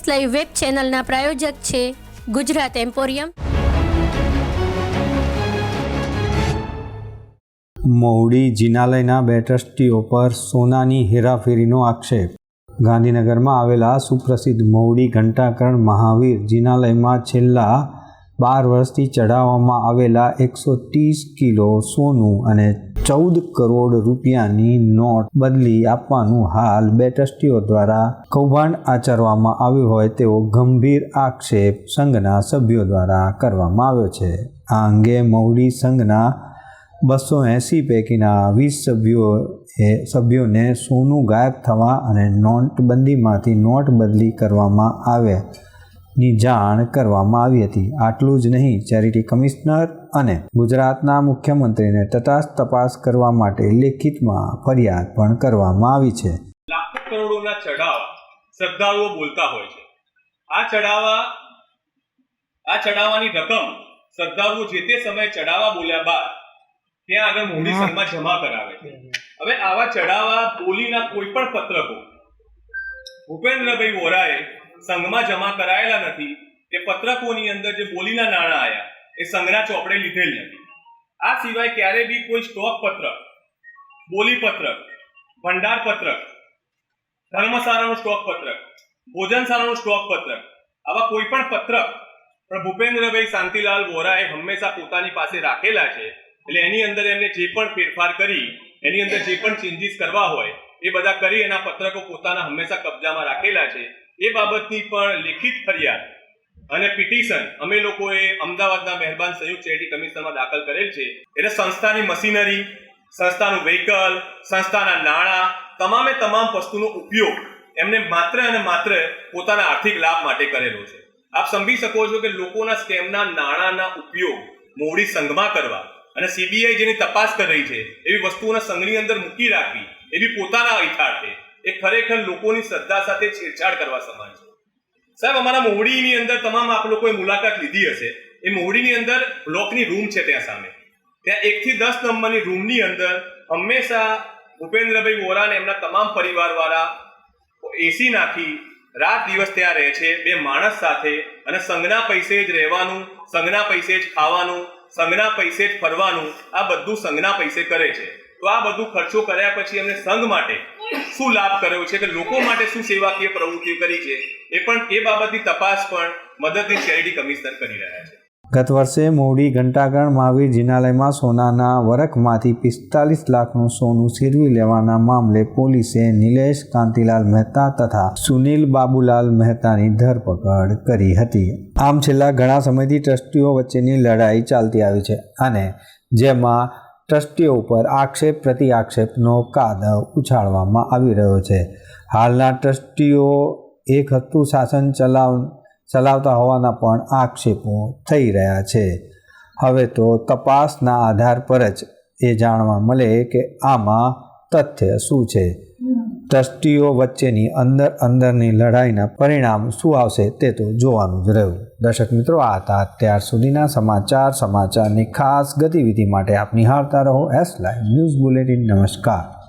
S live web ચેનલના પ્રાયોજક છે Gujarat emporium. મહુડી જિનાલયના બે ટ્રસ્ટીઓ પર સોનાની હેરાફેરીનો આક્ષેપ. ગાંધીનગરમાં આવેલા સુપ્રસિદ્ધ મહુડી ઘંટાકરણ મહાવીર જિનાલયમાં છેલ્લા બાર વર્ષથી ચઢાવવામાં આવેલા એકસો ત્રીસ કિલો સોનું અને ચૌદ કરોડ રૂપિયાની નોટ બદલી આપવાનું હાલ બે ટ્રસ્ટીઓ દ્વારા કૌભાંડ આચરવામાં આવ્યું હોય તેવો ગંભીર આક્ષેપ સંઘના સભ્યો દ્વારા કરવામાં આવ્યો છે. આ અંગે મહુડી સંઘના બસો એંસી પૈકીના વીસ સભ્યોએ સભ્યોને સોનું ગાયબ થવા અને નોટબંધીમાંથી નોટ બદલી કરવામાં આવ્યાની જાણ કરવામાં આવી હતી. આટલું જ નહીં ચેરિટી કમિશનર અને ગુજરાતના મુખ્યમંત્રીને તટસ્થ તપાસ કરવા માટે લેખિતમાં ફરિયાદ પણ કરવામાં આવી છે. લાખો કરોડોના ચઢાવા શ્રદ્ધાળુઓ બોલતા હોય છે. આ ચડાવા આ ચડાવાની રકમ શ્રદ્ધાળુઓ જે તે સમયે ચડાવા બોલ્યા બાદ ત્યાં આગળ મોડી સંઘમાં જમા કરાવે છે. હવે આવા ચડાવા બોલીના કોઈ પણ પત્રકો ભૂપેન્દ્રભાઈ વોરાએ સંઘમાં જમા કરાયેલા નથી, તે પત્રકોની અંદર જે બોલીના નાણાં આવ્યા એ સંઘના ચોપડે લીધેલ નથી. આ સિવાય ક્યારે બી કોઈ સ્ટોક પત્રક, બોલી પત્રક, ભંડાર પત્રક ધર્મશાળાનું સ્ટોક પત્રક ભોજનશાળાનું સ્ટોક પત્રક, આવા કોઈ પણ પત્રક પણ ભૂપેન્દ્રભાઈ શાંતિલાલ વોરાએ હંમેશા પોતાની પાસે રાખેલા છે, એટલે એની અંદર એમને જે પણ ફેરફાર કરી, એની અંદર જે પણ ચેન્જીસ કરવા હોય, એ બધા કરી એના પત્રકો પોતાના હંમેશા કબજામાં રાખેલા છે એ બાબતની પણ લેખિત ફરિયાદ અને પિટિશન અમે લોકોએ અમદાવાદના મહેરબાન સંયુક્ત ચેરિટી કમિશનમાં દાખલ કરેલ છે. એટલે સંસ્થાની મશીનરી, સંસ્થાનું વ્હીકલ સંસ્થાના નાણાં, તમામે તમામ વસ્તુનો ઉપયોગ એમને માત્ર અને માત્ર પોતાના આર્થિક લાભ માટે કરેલો છે. આપ સમજી શકો છો કે લોકોના સ્કેમના નાણાંના ઉપયોગ મોડી સંઘમાં કરવા અને સીબીઆઈ જેની તપાસ કરી રહી છે, એવી વસ્તુઓના સંઘની અંદર મૂકી રાખવી, એવી પોતાના હિતાર્થે એ ખરેખર લોકોની શ્રદ્ધા સાથે છેડછાડ કરવા સમાન છે. સાહેબ, અમારા મોવડીની અંદર તમામ આપ લોકોએ મુલાકાત લીધી હશે. એ મોવડીની અંદર બ્લોકની રૂમ છે ત્યાં સામે. ત્યાં એકથી દસ નંબરની રૂમની અંદર હંમેશા ભૂપેન્દ્રભાઈ વોરા અને એમના તમામ પરિવારવાળા એસી નાખી રાત દિવસ ત્યાં રહે છે, બે માણસ સાથે અને સંઘના પૈસે જ રહેવાનું સંઘના પૈસે જ ખાવાનું સંઘના પૈસે જ ફરવાનું, આ બધું સંઘના પૈસે કરે છે. તો આ બધું ખર્ચો કર્યા પછી એમને સંઘ માટે શું લાભ કર્યો છે કે લોકો માટે શું સેવાકીય પ્રવૃત્તિઓ કરી છે એ પણ એ બાબતની તપાસ પણ મદદની ચેરિટી કમિશનર કરી રહ્યા છે. ગત વર્ષે મોવડી ઘંટાગણ મહાવીર જિનાલયમાં સોનાના વરખમાંથી પિસ્તાલીસ લાખનું સોનું સિરવી લેવાના મામલે પોલીસે નિલેશ કાંતિલાલ મહેતા તથા સુનિલ બાબુલાલ મહેતાની ધરપકડ કરી હતી. આમ છેલ્લા ઘણા સમયથી ટ્રસ્ટીઓ વચ્ચેની લડાઈ ચાલતી આવી છે અને જેમાં ટ્રસ્ટીઓ ઉપર આક્ષેપ પ્રતિ આક્ષેપનો કાદવ ઉછાળવામાં આવી રહ્યો છે. હાલના ટ્રસ્ટીઓ એક હતું શાસન ચલાવ, ચલાવતા હોવાના પણ આક્ષેપો થઈ રહ્યા છે. હવે તો તપાસના આધાર પર જ એ જાણવા મળે કે આમાં તથ્ય શું છે. ટ્રસ્ટીઓ વચ્ચેની અંદર અંદરની લડાઈના પરિણામ શું આવશે તે તો જોવાનું જ રહ્યું. દર્શક મિત્રો, આ હતા અત્યાર સુધીના સમાચાર. સમાચારની ખાસ ગતિવિધિ માટે આપ નિહાળતા રહો એસ લાઈવ ન્યૂઝ બુલેટિન નમસ્કાર.